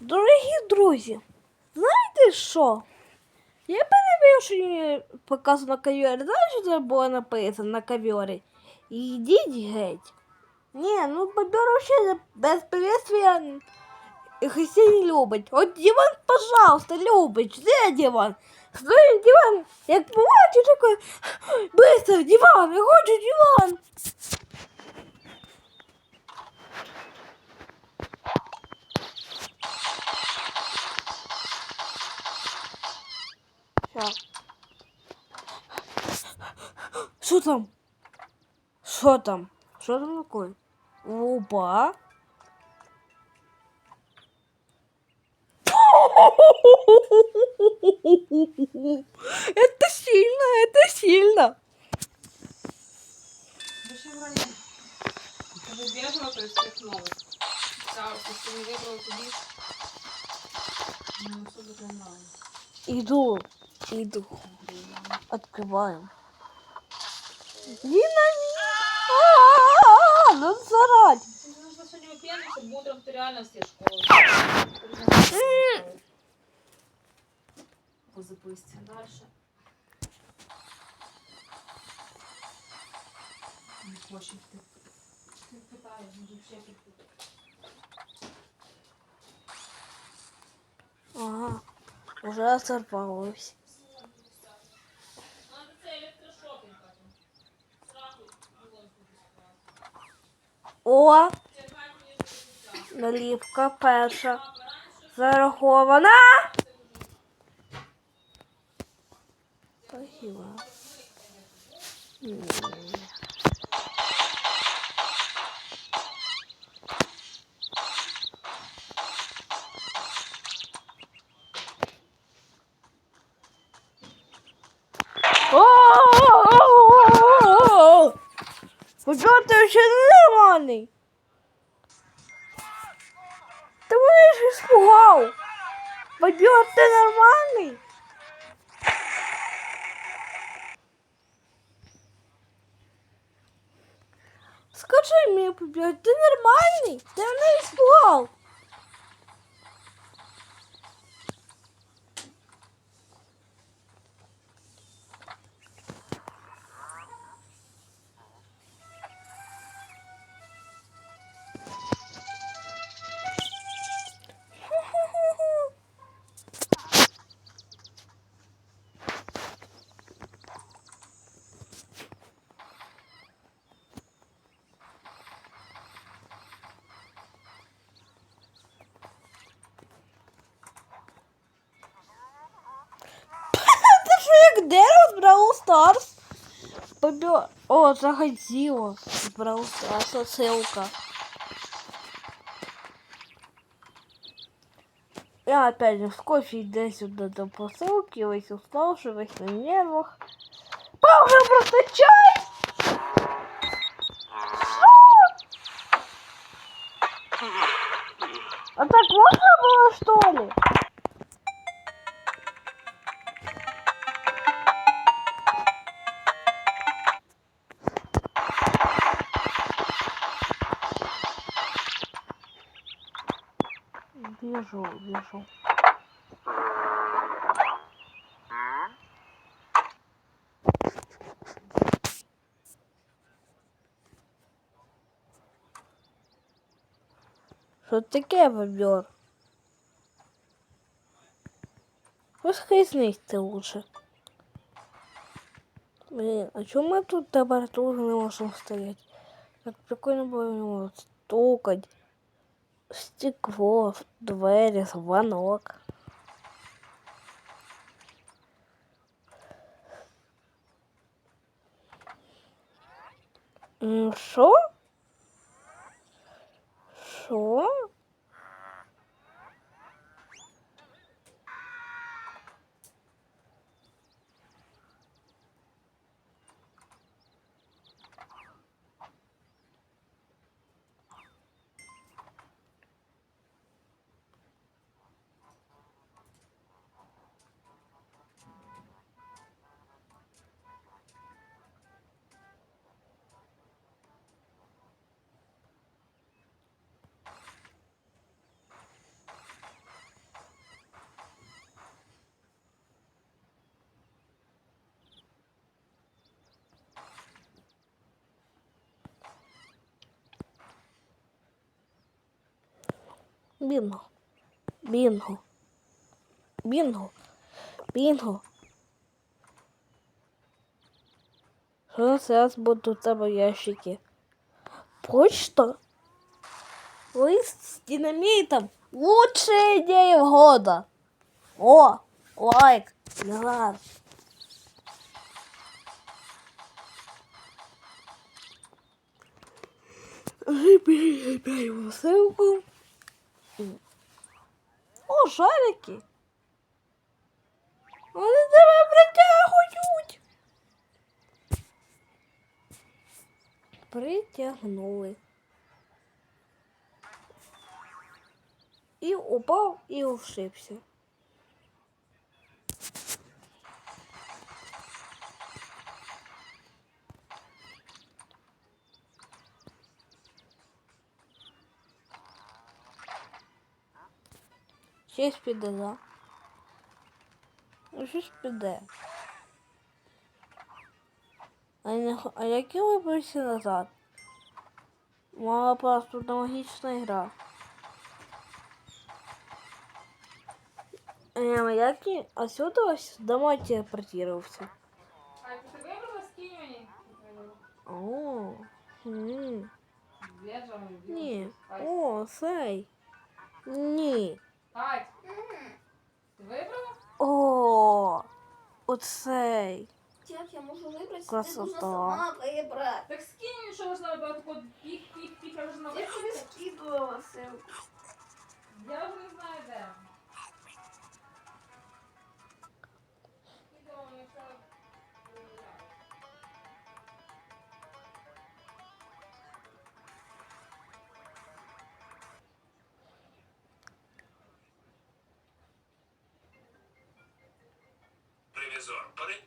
Дорогі друзі, знаєте що? Я перевів, що мені показано на ковері. Знаєш, що це було написано на ковері? Йдіть геть. Ні, ну бобер вообще без приветствия гостей не любить. От диван, пожалуйста, любить. Де диван? Стоїть диван, як побачу такой, быстро, диван, я хочу диван. Що там? Що там? Що там такое? Опа. Это сильно, это сильно. Иду, иду. Открываем. Дина, а, ну зарать. Нужно сегодня выпендрить, чтобы утром ты реально все школы. Позапусти. Дальше. Не хочет ты. Ты все кипит. Ага, уже сорвалось. О, наліпка перша. Зарахована. Спасибо. М. Бобер, ти ще не нормальний. Ти мене ж іспугав. Бобер, ти нормальний? Скажи мені, Бобер, ти нормальний? Ти мене іспугав. Stars? Бобер. О, заходило. З Brawl Stars отсылка. Я опять же в кофе иду сюда до посылки, весь уставший, весь на нервах. Пауза просто чай! Вижу, вижу. Що таке бобер? Восхиснись лучше. Блин, а чому ми тут температуру не можемо стоять? Так прикольно було в нього стукать. Стекло, в двері, звонок. М, Що? Що? Бінго. Бінго. Бінго. Бінго. Що на зараз буде у тебе в ящике? Почта? Лист с динамитом. Лучшая идея года. О, лайк. Назар. Прибігай ссылку. О, шарики. Вони тебе притягують. Притягнули. І упав, і ушибся. Щось піде, да? Ну, Щось піде. А, не... а які виборці назад? Мала просто магічна гра. А я ки... отсюда домой телепортировался. А ты говорила с Кимми? О, м -м. Не, о, сай. Не. Кать, ти вибрала? О, оцей. Як я можу вибрати? Красота. Ти должна сама вибрати. Так скинь мені, що можна вибрати, тако пік-пік-пік, а можна Я тобі вибрати? скидувала ссылку. Я вже не знаю, де. Бери.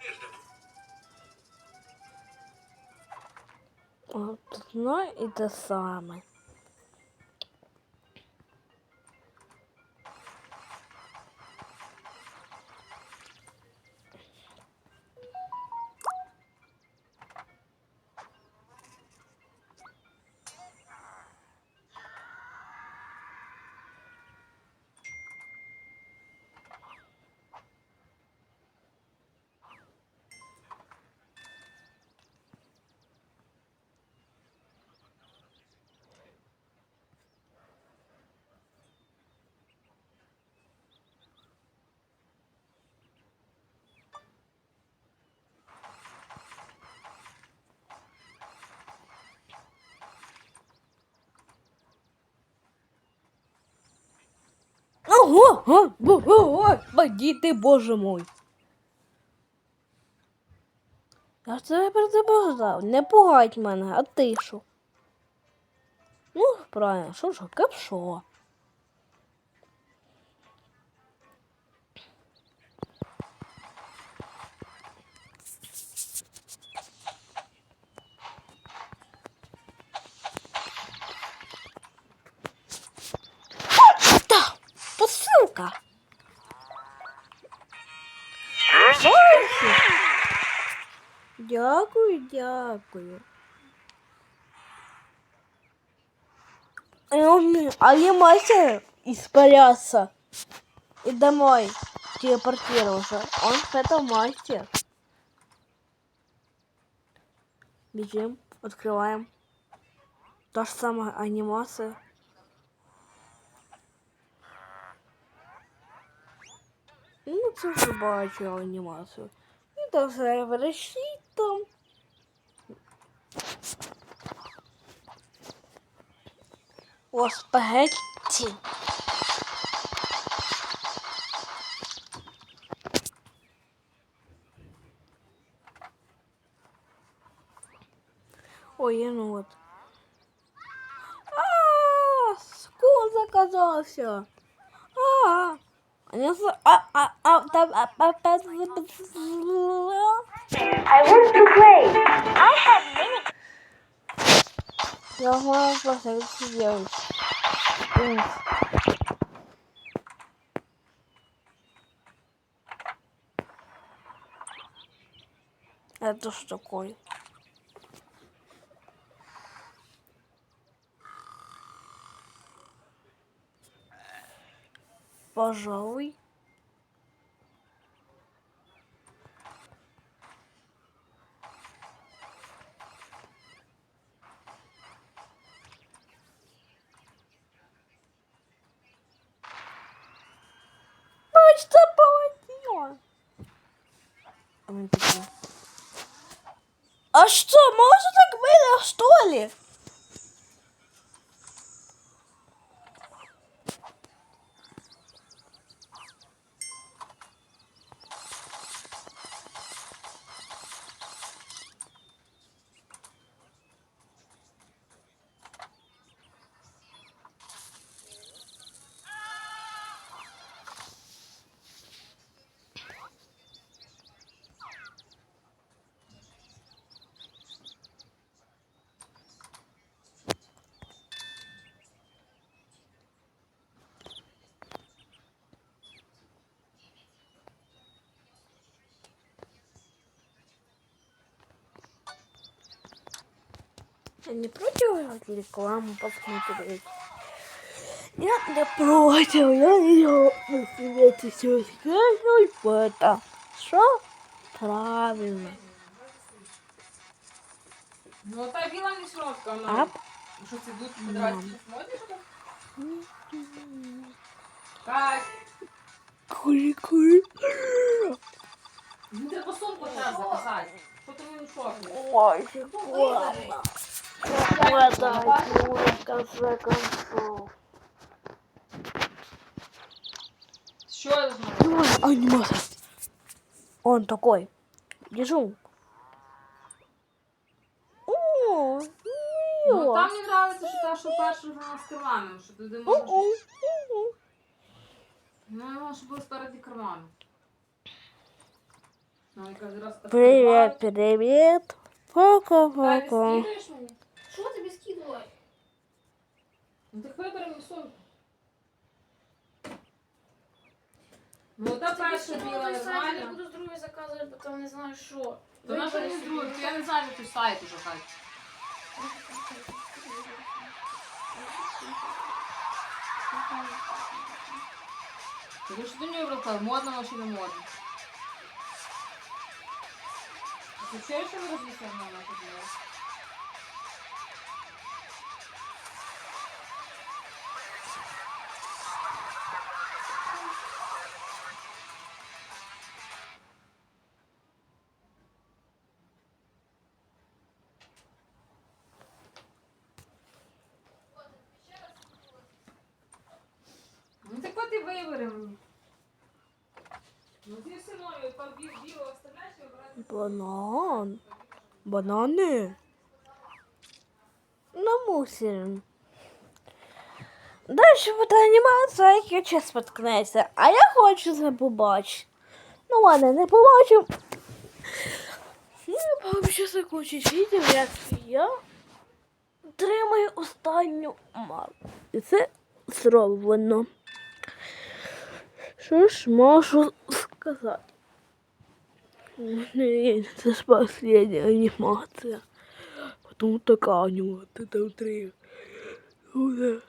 Тиждень. Одно і те саме. Ого, ого, ого, діти, боже мой. Я ж тебе предупреждав, не пугать мене, а ти що? Ну, правильно, що ж, капшо. Бачиш? Дякую, дякую. Эм, А я мастер испаряться. И домой телепортировался. Он это мастер. Бежим, открываем. Та же самая анимация. Ну, це вже бачу анімацію. І то все вирішить там. О, спагетті. Ой, ну вот. А, скул заказался. А, а, не з- а, а, а, там, а, а, а, I want to play. I have many. Yapmaya başladık siziyoruz. Evet. Evet dostum koy. Пожалуй. Почта полотила. А мы такие, А что, можно так было, что ли? Я не против рекламу посмотреть. Я не против, я не посмотреть все скажу, это что правильно. Ну, та біла мішочка, вона. Ап. Що це йдуть квадратики? Смотриш? Кать, Кури, кури. мені треба сумку зараз записати. Що ти мені мішок? Ой, ладно. Хватайте уже, в конце концов. Що я знаю? Ой, аниматор. Он такой. Держу. О, Ну, ё. там мені подобається, що та, що перша вона з карманом, що туди можеш... О-о, о-о. Ну, я думала, що було спереді карману. Ну, якраз раз Привет, привет. Кать, Пока-пока. скидаєш мені? Що тобі скидувати? Ну, так вибери мені сумку. Ну, та перша біла Я нормальна. буду з другої заказувати, бо там не знаю що. То наша не друга, то я не знаю, який сайт уже хай. Ти що ти мені вибрав, модно чи не модно? Ти чуєш, що ми розвісимо на нашу білу? Банан. Бананы. Намусорим. Дальше буде анімація, як я час споткнеться. А я хочу це побачити. Ну ладно, не побачу. Ну, я вообще закончить відео, як я отримаю останню марку. І це зроблено. Що ж можу сказати? Нет, это ж последняя анимация. Потом такая анимация, там три. Ну да.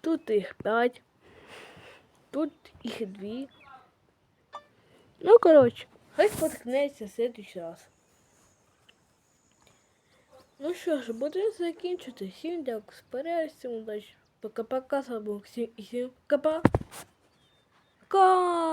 Тут их пять. Тут их две. Ну, короче, хай споткнеться в следующий раз. Ну що ж, будемо закінчити. Всім дякую, споряю, всім удачі. Пока-пока, з вами був Максим і всім пока. Пока!